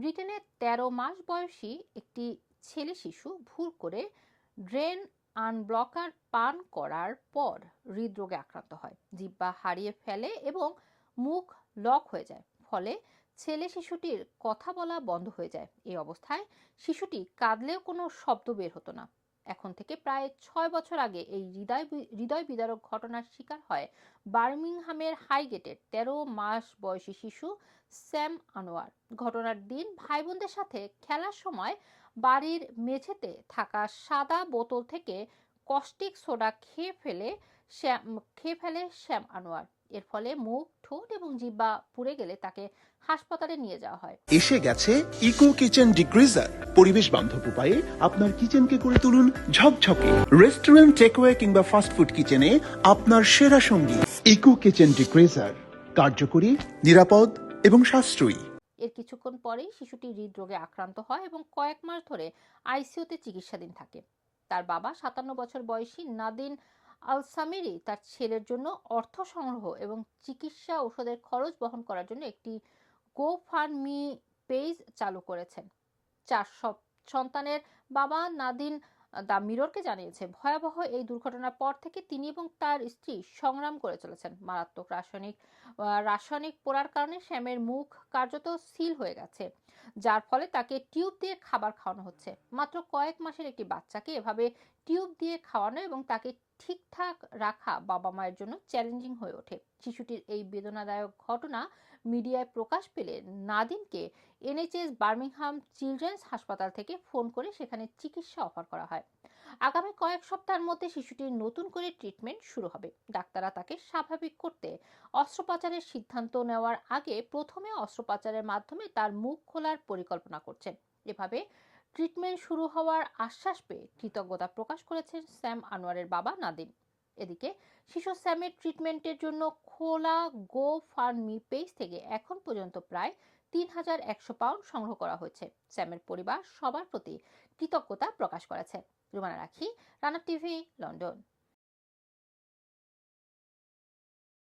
ব্রিটেনে ১৩ মাস বয়সী একটি ছেলে শিশু ভুল করে ড্রেন আনব্লকার পান করার পর হৃদরোগে আক্রান্ত হয়। জিব্বা হারিয়ে ফেলে এবং মুখ লক হয়ে যায়, ফলে ছেলে শিশুটির কথা বলা বন্ধ হয়ে যায়। এই অবস্থায় শিশুটি কাঁদলেও কোনো শব্দ বের হতো না। এখন থেকে প্রায় ছয় বছর আগে এই হৃদয় হৃদয় বিদারক ঘটনার শিকার হয় বার্মিংহামের হাইগেটের তেরো মাস বয়সী শিশু স্যাম আনোয়ার। ঘটনার দিন ভাই বোনদের সাথে খেলার সময় বাড়ির মেঝেতে থাকা সাদা বোতল থেকে কস্টিক সোডা খেয়ে ফেলে শ্যাম খেয়ে ফেলে শ্যাম আনোয়ার। এর ফলে মুখ, ঠোঁট এবং জিব্বা পুড়ে গেলে তাকে হাসপাতালে নিয়ে যাওয়া হয়। এসে গেছে ইকো কিচেন ডিগ্রিজার। পরিবেশ বান্ধব উপায়ে আপনার কিচেনকে করে তুলুন ঝকঝকে। রেস্টুরেন্ট টেকওয়ে কিংবা ফাস্টফুড কিচেনে আপনার সেরা সঙ্গী ইকো কিচেন ডিগ্রিজার কার্যকরী, নিরাপদ এবং সাশ্রয়ী। এর কিছুক্ষণ পরেই শিশুটি হৃদরোগে আক্রান্ত হয় এবং কয়েক মাস ধরে আইসিইউতে চিকিৎসাধীন থাকে। তার বাবা সাতান্ন বছর বয়সী নাদিন আল সামিরি তার ছেলের জন্য অর্থ সংগ্রহ এবং চিকিৎসা ওষুধের খরচ বহন করার জন্য একটি গো মি পেজ চালু করেছেন। চার সন্তানের বাবা নাদিন দা মিররকে জানিয়েছে, ভয়াবহ এই দুর্ঘটনার পর থেকে তিনি এবং তার স্ত্রী সংগ্রাম করে চলেছেন। মারাত্মক রাসায়নিক রাসায়নিক পোড়ার কারণে শ্যামের মুখ কার্যত সিল হয়ে গেছে, যার ফলে তাকে টিউব দিয়ে খাবার খাওয়ানো হচ্ছে। মাত্র কয়েক মাসের একটি বাচ্চাকে এভাবে টিউব দিয়ে খাওয়ানো এবং তাকে ঠিকঠাক রাখা বাবা মায়ের জন্য চ্যালেঞ্জিং হয়ে ওঠে। শিশুটির এই বেদনাদায়ক ঘটনা মিডিয়ায় প্রকাশ পেলে নাদিনকে এনএইচএস বার্মিংহাম চিলড্রেন্স হাসপাতাল থেকে ফোন করে সেখানে চিকিৎসা অফার করা হয়। আগামী কয়েক সপ্তাহের মধ্যে শিশুটির নতুন করে ট্রিটমেন্ট শুরু হবে। ডাক্তাররা তাকে স্বাভাবিক করতে অস্ত্রোপচারের সিদ্ধান্ত নেওয়ার আগে প্রথমে অস্ত্রোপচারের মাধ্যমে তার মুখ খোলার পরিকল্পনা করছেন। এভাবে ট্রিটমেন্ট শুরু হওয়ার আশ্বাস পেয়ে কৃতজ্ঞতা প্রকাশ করেছেন স্যাম আনোয়ারের বাবা নাদিম। এদিকে, শিশু স্যামের ট্রিটমেন্টের জন্য খোলা গো ফার্মি পেজ থেকে এখন পর্যন্ত প্রায় তিন হাজার একশো পাউন্ড সংগ্রহ করা হয়েছে। স্যামের পরিবার সবার প্রতি কৃতজ্ঞতা প্রকাশ করেছে। রুমানা রাখি, রানা টিভি, লন্ডন।